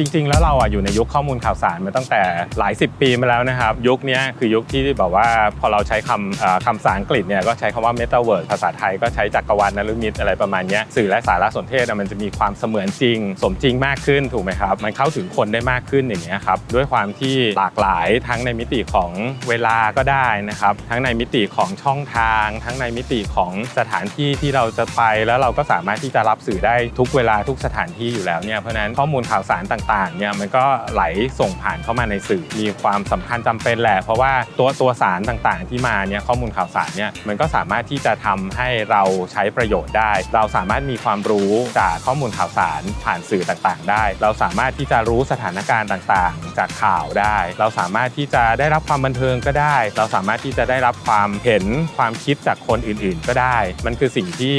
จริง ๆ แล้วเราอะอยู่ในยุคข้อมูลข่าวสารมาตั้งแต่หลายสิบปีมาแล้วนะครับ ยุคนี้คือยุคที่แบบว่าพอเราใช้คำเอ่อคำภาษาอังกฤษเนี่ยก็ใช้คำว่า metaverse ภาษาไทยก็ใช้จักรวาลนฤมิตอะไรประมาณเนี้ยสื่อและสารสนเทศอะมันจะมีความเสมือนจริง สมจริงมากขึ้นถูกไหมครับ มันเข้าถึงคนได้มากขึ้นอย่างเงี้ยครับด้วยความที่หลากหลายทั้งในมิติของเวลาก็ได้นะครับ ทั้งในมิติของช่องทาง ทั้งในมิติของสถานที่ที่เราจะไป แล้วเราก็สามารถที่จะรับสื่อได้ทุกเวลาทุกสถานที่อยู่แล้วเนี่ยเพราะฉะนั้นข้อมูลข่าวสารต่างๆเนี่ยมันก็ไหลส่งผ่านเข้ามาในสื่อ มีความสำคัญจำเป็นแหละ เพราะว่าตัวตัวสารต่างๆ ที่มาเนี่ยข้อมูลข่าวสารเนี่ยมันก็สามารถที่จะทำให้เราใช้ประโยชน์ได้ เราสามารถมีความรู้จากข้อมูลข่าวสารผ่านสื่อต่างๆ ได้ เราสามารถที่จะรู้สถานการณ์ต่างๆ จากข่าวได้ เราสามารถที่จะได้รับความบันเทิงก็ได้ เราสามารถที่จะได้รับความเห็นความคิดจากคนอื่นๆ ก็ได้ มันคือสิ่งที่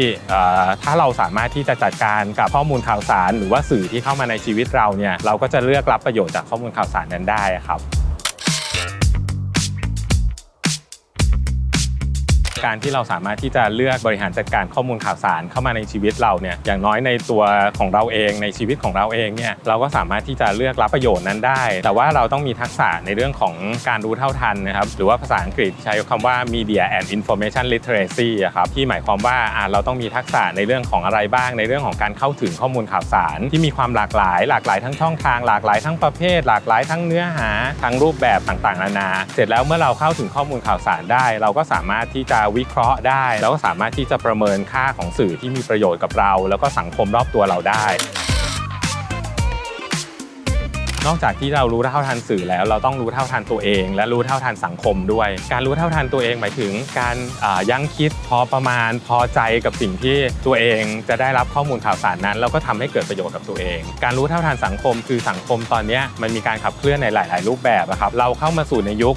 ถ้าเราสามารถที่จะจัดการกับข้อมูลข่าวสาร หรือว่าสื่อที่เข้ามาในชีวิตเราเนี่ยเราก็จะเลือกรับประโยชน์จากข้อมูลข่าวสารนั้นได้ครับ การที่เราสามารถที่จะเลือกบริหารจัดการข้อมูลข่าวสารเข้ามาในชีวิตเราเนี่ยอย่างน้อยในตัวของเราเองในชีวิตของเราเองเนี่ยเราก็สามารถที่จะเลือกรับประโยชน์นั้นได้ แต่ว่าเราต้องมีทักษะในเรื่องของการรู้เท่าทันนะครับหรือว่าภาษาอังกฤษใช้คำว่า media and information literacy อะครับที่หมายความว่าเราต้องมีทักษะในเรื่องของอะไรบ้าง ในเรื่องของการเข้าถึงข้อมูลข่าวสาร ที่มีความหลากหลาย หลากหลายทั้งช่องทาง หลากหลายทั้งประเภท หลากหลายทั้งเนื้อหาทั้งรูปแบบต่างๆนานา เสร็จแล้วเมื่อเราเข้าถึงข้อมูลข่าวสารได้ เราก็สามารถที่จะวิเคราะห์ได้ แล้วก็สามารถที่จะประเมินค่าของสื่อที่มีประโยชน์กับเรา แล้วก็สังคมรอบตัวเราได้ นอกจากที่เรารู้เท่าทันสื่อแล้ว เราต้องรู้เท่าทันตัวเอง และรู้เท่าทันสังคมด้วย การรู้เท่าทันตัวเองหมายถึง การยั้งคิดพอประมาณพอใจกับสิ่งที่ตัวเองจะได้รับข้อมูลข่าวสารนั้น แล้วก็ทำให้เกิดประโยชน์กับตัวเอง การรู้เท่าทันสังคมคือสังคมตอนนี้มันมีการขับเคลื่อนในหลาย ๆ รูปแบบอะครับเราเข้ามาสู่ในยุค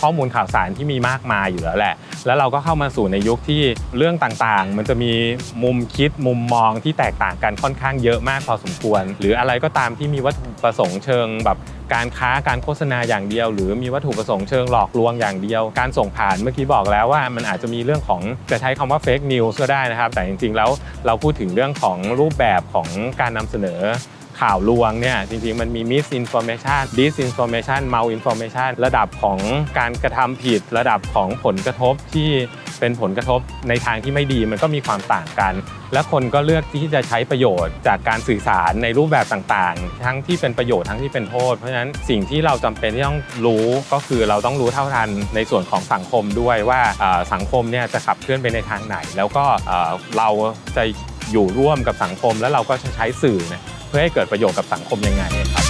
ข้อมูลข่าวสารที่มีมากมายอยู่แล้วแหละ แล้วเราก็เข้ามาสู่ในยุคที่เรื่องต่างๆ มันจะมีมุมคิดมุมมองที่แตกต่างกันค่อนข้างเยอะมากพอสมควร หรืออะไรก็ตามที่มีวัตถุประสงค์เชิงแบบการค้าการโฆษณาอย่างเดียว หรือมีวัตถุประสงค์เชิงหลอกลวงอย่างเดียว การส่งผ่านเมื่อกี้บอกแล้วว่ามันอาจจะมีเรื่องของจะใช้คำว่าเฟกนิวส์ก็ได้นะครับ แต่จริงๆแล้วเราพูดถึงเรื่องของรูปแบบของการนำเสนอ ข่าวลวงเนี่ยจริงๆ มันมี misinformation disinformation malinformation ระดับของการกระทำผิด ระดับของผลกระทบที่เป็นผลกระทบในทางที่ไม่ดีมันก็มีความต่างกัน และคนก็เลือกที่จะใช้ประโยชน์จากการสื่อสารในรูปแบบต่างๆ ทั้งที่เป็นประโยชน์ทั้งที่เป็นโทษ เพราะฉะนั้นสิ่งที่เราจำเป็นที่ต้องรู้ก็คือเราต้องรู้เท่าทันในส่วนของสังคมด้วยว่าสังคมเนี่ยจะขับเคลื่อนไปในทางไหน แล้วก็เราจะอยู่ร่วมกับสังคมแล้วเราก็จะใช้สื่อเนี่ย พื่อให้เกิดประโยชน์กับสังคมยังไงครับ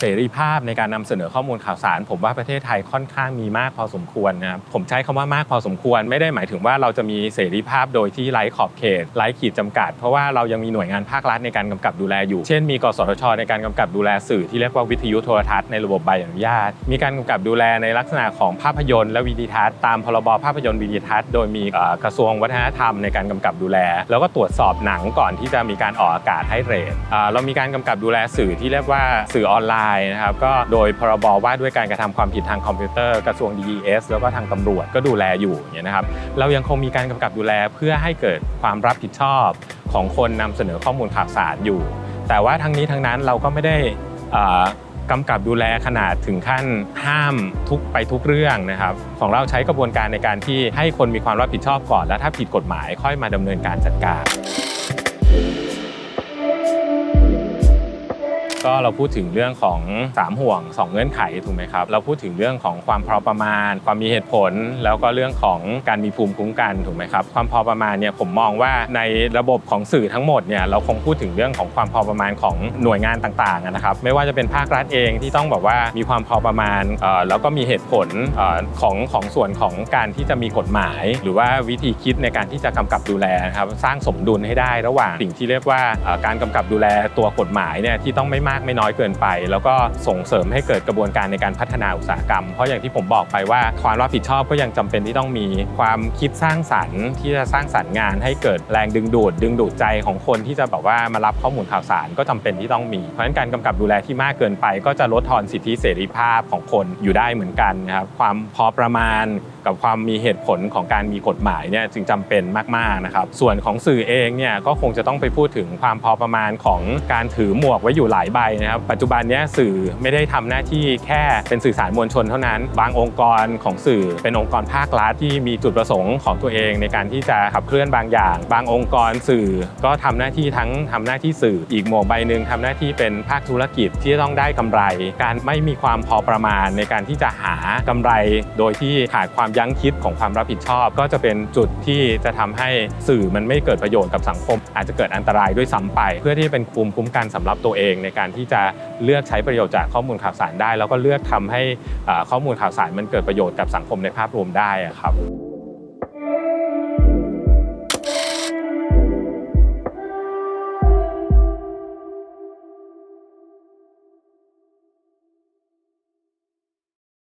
เสรีภาพในการนำเสนอข้อมูลข่าวสาร ผมว่าประเทศไทยค่อนข้างมีมากพอสมควรนะครับผมใช้คำว่ามากพอสมควร ไม่ได้หมายถึงว่าเราจะมีเสรีภาพโดยที่ไร้ขอบเขตไร้ขีดจำกัด เพราะว่าเรายังมีหน่วยงานภาครัฐในการกำกับดูแลอยู่ เช่นมีกสทช ในการกำกับดูแลสื่อที่เรียกว่าวิทยุโทรทัศน์ในระบบใบอนุญาต มีการกำกับดูแลในลักษณะของภาพยนตร์และวิดีทัศน์ตามพรบภาพยนตร์วิดีทัศน์โดยมีกระทรวงวัฒนธรรมในการกำกับดูแล แล้วก็ตรวจสอบหนังก่อนที่จะมีการออกอากาศให้เรทเรามีการกำกับดูแลสื่อที่เรียกว่าสื่อออนไลน์นะครับก็โดยพรบว่าด้วยการกระทำความผิดทางคอมพิวเตอร์กระทรวง DES แล้วก็ทางตำรวจก็ดูแลอยู่อย่างเงี้ยนะครับเรายังคงมีการกำกับดูแลเพื่อให้เกิดความรับผิดชอบของคนนำเสนอข้อมูลข่าวสารอยู่ แต่ว่าทั้งนี้ทั้งนั้นเราก็ไม่ได้กำกับดูแลขนาดถึงขั้นห้ามทุกไปทุกเรื่องนะครับ ของเราใช้กระบวนการในการที่ให้คนมีความรับผิดชอบก่อน แล้วถ้าผิดกฎหมายค่อยมาดำเนินการจัดการ ก็เราพูดถึงเรื่องของ 3 ห่วง 2 เงื่อนไขถูกไหมครับ เราพูดถึงเรื่องของความพอประมาณ ความมีเหตุผล แล้วก็เรื่องของการมีภูมิคุ้มกันถูกไหมครับ ความพอประมาณเนี่ยผมมองว่าในระบบของสื่อทั้งหมดเนี่ยเราคงพูดถึงเรื่องของความพอประมาณของหน่วยงานต่างๆนะครับ ไม่ว่าจะเป็นภาครัฐเองที่ต้องบอกว่ามีความพอประมาณแล้วก็มีเหตุผลของของส่วนของการที่จะมีกฎหมาย หรือว่าวิธีคิดในการที่จะกำกับดูแลครับสร้างสมดุลให้ได้ระหว่างสิ่งที่เรียกว่าการกำกับดูแลตัวกฎหมายเนี่ยที่ต้องไม่มากไม่น้อยเกินไป แล้วก็ส่งเสริมให้เกิดกระบวนการในการพัฒนาอุตสาหกรรม เพราะอย่างที่ผมบอกไปว่าความรับผิดชอบก็ยังจำเป็นที่ต้องมีความคิดสร้างสรรค์ ที่จะสร้างสรรค์งานให้เกิดแรงดึงดูด ดึงดูดใจของคนที่จะแบบว่ามารับข้อมูลข่าวสารก็จำเป็นที่ต้องมี เพราะฉะนั้นการกำกับดูแลที่มากเกินไป ก็จะลดทอนสิทธิเสรีภาพของคนอยู่ได้เหมือนกันนะครับความพอประมาณกับความมีเหตุผลของการมีกฎหมายเนี่ยจึงจำเป็นมากๆนะครับส่วนของสื่อเองเนี่ยก็คงจะต้องไปพูดถึงความพอประมาณของการถือหมวกไว้อยู่หลายใบนะครับปัจจุบันเนี้ยสื่อไม่ได้ทำหน้าที่แค่เป็นสื่อสารมวลชนเท่านั้น บางองค์กรของสื่อเป็นองค์กรภาครัฐที่มีจุดประสงค์ของตัวเองในการที่จะขับเคลื่อนบางอย่าง บางองค์กรสื่อก็ทำหน้าที่ทั้งทำหน้าที่สื่ออีกหมวกใบหนึ่งทำหน้าที่เป็นภาคธุรกิจที่ต้องได้กำไร การไม่มีความพอประมาณในการที่จะหากำไร โดยที่ขาดความยั้งคิดของความรับผิดชอบ ก็จะเป็นจุดที่จะทำให้สื่อมันไม่เกิดประโยชน์กับสังคม อาจจะเกิดอันตรายด้วยซ้ำไป เพื่อที่จะเป็นภูมิคุ้มกันสำหรับตัวเองในการที่จะเลือกใช้ประโยชน์จากข้อมูลข่าวสารได้ แล้วก็เลือกทำให้ข้อมูลข่าวสารมันเกิดประโยชน์กับสังคมในภาพรวมได้ครับ